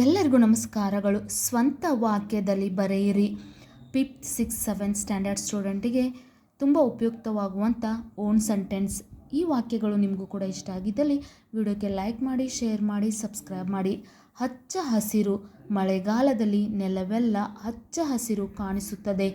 ಎಲ್ಲರಿಗೂ ನಮಸ್ಕಾರಗಳು. ಸ್ವಂತ ವಾಕ್ಯದಲ್ಲಿ ಬರೆಯಿರಿ. ಫಿಫ್ತ್ ಸಿಕ್ಸ್ ಸೆವೆನ್ ಸ್ಟ್ಯಾಂಡರ್ಡ್ ಸ್ಟೂಡೆಂಟಿಗೆ ತುಂಬ ಉಪಯುಕ್ತವಾಗುವಂಥ ಓನ್ ಸೆಂಟೆನ್ಸ್ ಈ ವಾಕ್ಯಗಳು ನಿಮಗೂ ಕೂಡ ಇಷ್ಟ ಆಗಿದ್ದಲ್ಲಿ ವಿಡಿಯೋಕ್ಕೆ ಲೈಕ್ ಮಾಡಿ ಶೇರ್ ಮಾಡಿ ಸಬ್ಸ್ಕ್ರೈಬ್ ಮಾಡಿ. ಹಚ್ಚ ಹಸಿರು ಮಳೆಗಾಲದಲ್ಲಿ ನೆಲವೆಲ್ಲ ಹಚ್ಚ ಹಸಿರು ಕಾಣಿಸುತ್ತದೆ.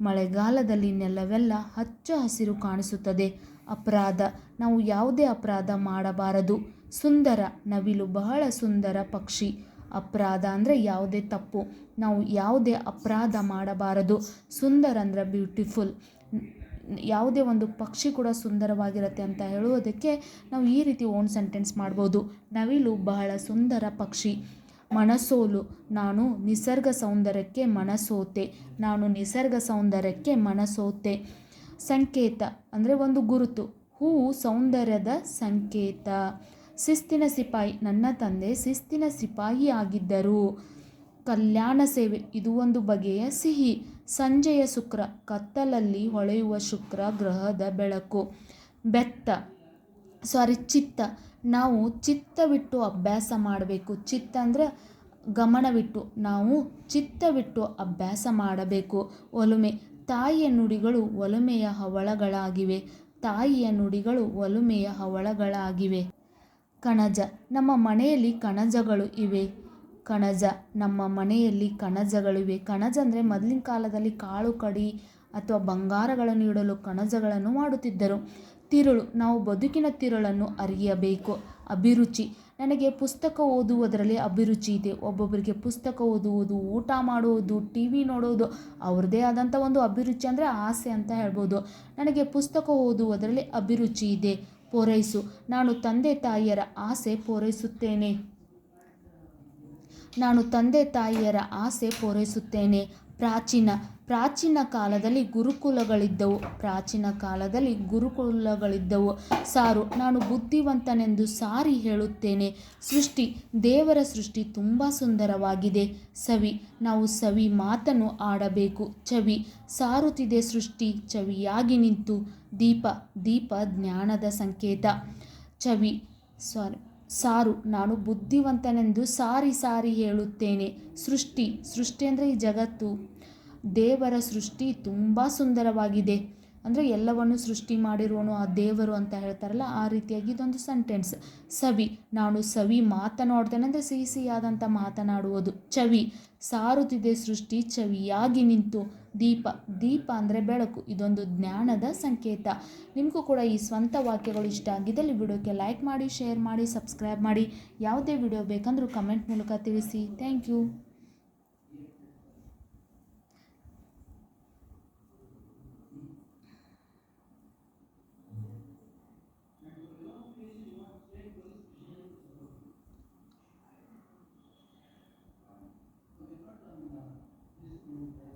ಮಳೆಗಾಲದಲ್ಲಿ ನೆಲವೆಲ್ಲ ಹಚ್ಚ ಹಸಿರು ಕಾಣಿಸುತ್ತದೆ. ಅಪರಾಧ. ನಾವು ಯಾವುದೇ ಅಪರಾಧ ಮಾಡಬಾರದು. ಸುಂದರ ನವಿಲು ಬಹಳ ಸುಂದರ ಪಕ್ಷಿ. ಅಪರಾಧ ಅಂದರೆ ಯಾವುದೇ ತಪ್ಪು. ನಾವು ಯಾವುದೇ ಅಪರಾಧ ಮಾಡಬಾರದು. ಸುಂದರ ಅಂದರೆ ಬ್ಯೂಟಿಫುಲ್ ಯಾವುದೇ ಒಂದು ಪಕ್ಷಿ ಕೂಡ ಸುಂದರವಾಗಿರುತ್ತೆ ಅಂತ ಹೇಳುವುದಕ್ಕೆ ನಾವು ಈ ರೀತಿ ಓನ್ ಸೆಂಟೆನ್ಸ್ ಮಾಡ್ಬೋದು. ನವಿಲು ಬಹಳ ಸುಂದರ ಪಕ್ಷಿ. ಮನಸೋಲು, ನಾನು ನಿಸರ್ಗ ಸೌಂದರ್ಯಕ್ಕೆ ಮನಸೋತೆ. ನಾನು ನಿಸರ್ಗ ಸೌಂದರ್ಯಕ್ಕೆ ಮನಸೋತೆ. ಸಂಕೇತ ಅಂದರೆ ಒಂದು ಗುರುತು. ಹೂವು ಸೌಂದರ್ಯದ ಸಂಕೇತ. ಶಿಸ್ತಿನ ಸಿಪಾಯಿ, ನನ್ನ ತಂದೆ ಶಿಸ್ತಿನ ಸಿಪಾಯಿ ಆಗಿದ್ದರು. ಕಲ್ಯಾಣ ಸೇವೆ, ಇದು ಒಂದು ಬಗೆಯ ಸಿಹಿ. ಸಂಜೆಯ ಶುಕ್ರ, ಕತ್ತಲಲ್ಲಿ ಹೊಳೆಯುವ ಶುಕ್ರ ಗ್ರಹದ ಬೆಳಕು. ಬೆತ್ತ ಸಾರಿ ಚಿತ್ತ. ನಾವು ಚಿತ್ತವಿಟ್ಟು ಅಭ್ಯಾಸ ಮಾಡಬೇಕು. ಚಿತ್ತ ಅಂದರೆ ಗಮನವಿಟ್ಟು ನಾವು ಚಿತ್ತವಿಟ್ಟು ಅಭ್ಯಾಸ ಮಾಡಬೇಕು. ಒಲುಮೆ, ತಾಯಿಯ ನುಡಿಗಳು ಒಲುಮೆಯ ಹವಳಗಳಾಗಿವೆ. ತಾಯಿಯ ನುಡಿಗಳು ಒಲುಮೆಯ ಹವಳಗಳಾಗಿವೆ. ಕಣಜ. ನಮ್ಮ ಮನೆಯಲ್ಲಿ ಕಣಜಗಳು ಇವೆ. ಕಣಜ. ನಮ್ಮ ಮನೆಯಲ್ಲಿ ಕಣಜಗಳಿವೆ ಕಣಜ ಅಂದರೆ ಮೊದಲಿನ ಕಾಲದಲ್ಲಿ ಕಾಳು ಕಡಿ ಅಥವಾ ಬಂಗಾರಗಳನ್ನು ಇಡಲು ಕಣಜಗಳನ್ನು ಮಾಡುತ್ತಿದ್ದರು. ತಿರುಳು. ನಾವು ಬದುಕಿನ ತಿರುಳನ್ನು ಅರಿಯಬೇಕು. ಅಭಿರುಚಿ. ನನಗೆ ಪುಸ್ತಕ ಓದುವುದರಲ್ಲಿ ಅಭಿರುಚಿ ಇದೆ. ಒಬ್ಬೊಬ್ಬರಿಗೆ ಪುಸ್ತಕ ಓದುವುದು, ಊಟ ಮಾಡುವುದು, ಟಿ ವಿ ನೋಡುವುದು ಅವ್ರದ್ದೇ ಆದಂಥ ಒಂದು ಅಭಿರುಚಿ ಅಂದರೆ ಆಸೆ ಅಂತ ಹೇಳ್ಬೋದು. ನನಗೆ ಪುಸ್ತಕ ಓದುವುದರಲ್ಲಿ ಅಭಿರುಚಿ ಇದೆ. ಪೂರೈಸು. ನಾನು ತಂದೆ ತಾಯಿಯರ ಆಸೆ ಪೂರೈಸುತ್ತೇನೆ. ನಾನು ತಂದೆ ತಾಯಿಯರ ಆಸೆ ಪೂರೈಸುತ್ತೇನೆ. ಪ್ರಾಚೀನ ಪ್ರಾಚೀನ ಕಾಲದಲ್ಲಿ ಗುರುಕುಲಗಳಿದ್ದವು, ಪ್ರಾಚೀನ ಕಾಲದಲ್ಲಿ ಗುರುಕುಲಗಳಿದ್ದವು. ಸಾರು, ನಾನು ಬುದ್ಧಿವಂತನೆಂದು ಸಾರಿ ಹೇಳುತ್ತೇನೆ. ಸೃಷ್ಟಿ, ದೇವರ ಸೃಷ್ಟಿ ತುಂಬ ಸುಂದರವಾಗಿದೆ. ಸವಿ, ನಾವು ಸವಿ ಮಾತನ್ನು ಆಡಬೇಕು. ಚವಿ ಸಾರುತ್ತಿದೆ ಸೃಷ್ಟಿ ಚವಿಯಾಗಿ ನಿಂತು. ದೀಪ ದೀಪ ಜ್ಞಾನದ ಸಂಕೇತ. ಚವಿ ಸಾರಿ ಸಾರು, ನಾನು ಬುದ್ಧಿವಂತನೆಂದು ಸಾರಿ ಸಾರಿ ಹೇಳುತ್ತೇನೆ. ಸೃಷ್ಟಿ ಸೃಷ್ಟಿ ಅಂದರೆ ಈ ಜಗತ್ತು. ದೇವರ ಸೃಷ್ಟಿ ತುಂಬ ಸುಂದರವಾಗಿದೆ. ಅಂದರೆ ಎಲ್ಲವನ್ನು ಸೃಷ್ಟಿ ಮಾಡಿರೋನು ಆ ದೇವರು ಅಂತ ಹೇಳ್ತಾರಲ್ಲ, ಆ ರೀತಿಯಾಗಿ ಇದೊಂದು ಸೆಂಟೆನ್ಸ್ ಸವಿ, ನಾನು ಸವಿ ಮಾತನಾಡ್ತೇನೆ. ಅಂದರೆ ಸಿಹಿ ಸಿಹಿಯಾದಂಥ ಮಾತನಾಡುವುದು. ಚವಿ ಸಾರುತ್ತಿದೆ ಸೃಷ್ಟಿ ಚವಿಯಾಗಿ ನಿಂತು. ದೀಪ ದೀಪ ಅಂದರೆ ಬೆಳಕು. ಇದೊಂದು ಜ್ಞಾನದ ಸಂಕೇತ. ನಿಮಗೂ ಕೂಡ ಈ ಸ್ವಂತ ವಾಕ್ಯಗಳು ಇಷ್ಟ ಆಗಿದ್ದಲ್ಲಿ ವಿಡಿಯೋಕ್ಕೆ ಲೈಕ್ ಮಾಡಿ ಶೇರ್ ಮಾಡಿ ಸಬ್ಸ್ಕ್ರೈಬ್ ಮಾಡಿ. ಯಾವುದೇ ವಿಡಿಯೋ ಬೇಕಂದರೂ ಕಮೆಂಟ್ ಮೂಲಕ ತಿಳಿಸಿ. Thank you Mm-hmm.